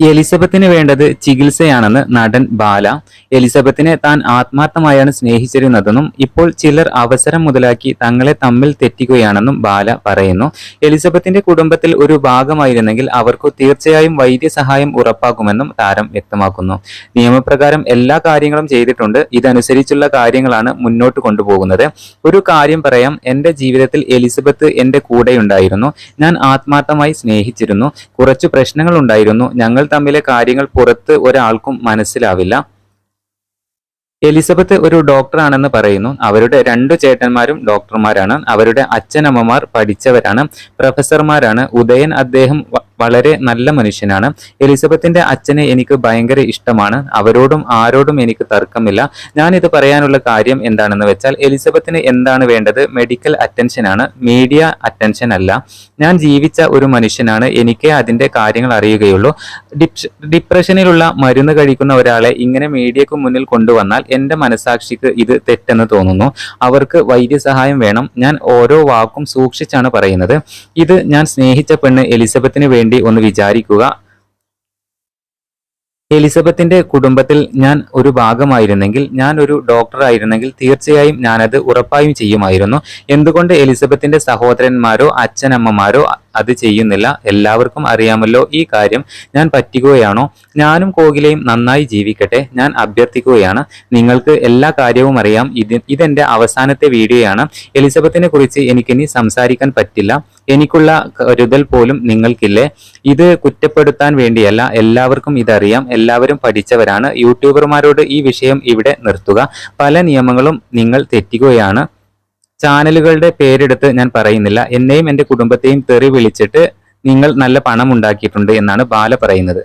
എലിസബത്തിന് വേണ്ടത് ചികിത്സയാണെന്ന് നടൻ ബാല. എലിസബത്തിനെ താൻ ആത്മാർത്ഥമായാണ് സ്നേഹിച്ചിരുന്നതെന്നും ഇപ്പോൾ ചിലർ അവസരം മുതലാക്കി തങ്ങളെ തമ്മിൽ തെറ്റിക്കുകയാണെന്നും ബാല പറയുന്നു. എലിസബത്തിന്റെ കുടുംബത്തിൽ ഒരു ഭാഗമായിരുന്നെങ്കിൽ അവർക്ക് തീർച്ചയായും വൈദ്യസഹായം ഉറപ്പാക്കുമെന്നും താരം വ്യക്തമാക്കുന്നു. നിയമപ്രകാരം എല്ലാ കാര്യങ്ങളും ചെയ്തിട്ടുണ്ട്. ഇതനുസരിച്ചുള്ള കാര്യങ്ങളാണ് മുന്നോട്ട് കൊണ്ടുപോകുന്നത്. ഒരു കാര്യം പറയാം. എന്റെ ജീവിതത്തിൽ എലിസബത്ത് എന്റെ കൂടെയുണ്ടായിരുന്നു. ഞാൻ ആത്മാർത്ഥമായി സ്നേഹിച്ചിരുന്നു. കുറച്ചു പ്രശ്നങ്ങൾ ഉണ്ടായിരുന്നു ഞങ്ങൾ തമ്മിലെ കാര്യങ്ങൾ പുറത്ത് ഒരാൾക്കും മനസ്സിലാവില്ല. എലിസബത്ത് ഒരു ഡോക്ടറാണെന്ന് പറയുന്നു. അവരുടെ രണ്ടു ചേട്ടന്മാരും ഡോക്ടർമാരാണ് അവരുടെ അച്ഛനമ്മമാർ പഠിച്ചവരാണ്. പ്രൊഫസർമാരാണ് ഉദയൻ അദ്ദേഹം വളരെ നല്ല മനുഷ്യനാണ്. എലിസബത്തിന്റെ അച്ഛനെ എനിക്ക് ഭയങ്കര ഇഷ്ടമാണ്. അവരോടും ആരോടും എനിക്ക് തർക്കമില്ല. ഞാനിത് പറയാനുള്ള കാര്യം എന്താണെന്ന് വെച്ചാൽ എലിസബത്തിന് എന്താണ് വേണ്ടത്? മെഡിക്കൽ അറ്റൻഷൻ ആണ്. മീഡിയ അറ്റൻഷൻ അല്ല. ഞാൻ ജീവിച്ച ഒരു മനുഷ്യനാണ്. എനിക്ക് അതിന്റെ കാര്യങ്ങൾ അറിയുകയുള്ളൂ. ഡിപ്രഷനിലുള്ള മരുന്ന് കഴിക്കുന്ന ഒരാളെ ഇങ്ങനെ മീഡിയക്ക് മുന്നിൽ കൊണ്ടുവന്നാൽ എന്റെ മനസാക്ഷിക്ക് ഇത് തെറ്റെന്ന് തോന്നുന്നു. അവർക്ക് വൈദ്യസഹായം വേണം. ഞാൻ ഓരോ വാക്കും സൂക്ഷിച്ചാണ് പറയുന്നത്. ഇത് ഞാൻ സ്നേഹിച്ച പെണ്ണ് എലിസബത്തിന് വേണ്ടി ഒന്ന് വിചാരിക്കുക. എലിസബത്തിന്റെ കുടുംബത്തിൽ ഞാൻ ഒരു ഭാഗമായിരുന്നെങ്കിൽ ഞാൻ ഒരു ഡോക്ടർ ആയിരുന്നെങ്കിൽ തീർച്ചയായും ഞാനത് ഉറപ്പായും ചെയ്യുമായിരുന്നു. എന്തുകൊണ്ട് എലിസബത്തിന്റെ സഹോദരന്മാരോ അച്ഛനമ്മമാരോ അത് ചെയ്യുന്നില്ല. എല്ലാവർക്കും അറിയാമല്ലോ ഈ കാര്യം. ഞാൻ പറ്റിക്കുകയാണോ? ഞാനും കോകിലയും നന്നായി ജീവിക്കട്ടെ. ഞാൻ അഭ്യർത്ഥിക്കുകയാണ്. നിങ്ങൾക്ക് എല്ലാ കാര്യവും അറിയാം. ഇത് ഇതെന്റെ അവസാനത്തെ വീഡിയോയാണ്. എലിസബത്തിനെ കുറിച്ച് എനിക്കിനി സംസാരിക്കാൻ പറ്റില്ല. എനിക്കുള്ള കരുതൽ പോലും നിങ്ങൾക്കില്ലേ? ഇത് കുറ്റപ്പെടുത്താൻ വേണ്ടിയല്ല. എല്ലാവർക്കും ഇതറിയാം. എല്ലാവരും പഠിച്ചവരാണ്. യൂട്യൂബർമാരോട് ഈ വിഷയം ഇവിടെ നിർത്തുക. പല നിയമങ്ങളും നിങ്ങൾ തെറ്റിക്കുകയാണ്. ചാനലുകളുടെ പേരെടുത്ത് ഞാൻ പറയുന്നില്ല. എന്നെയും എന്റെ കുടുംബത്തെയും തെറി വിളിച്ചിട്ട് നിങ്ങൾ നല്ല പണം ഉണ്ടാക്കിയിട്ടുണ്ട് എന്നാണ് ബാല പറയുന്നത്.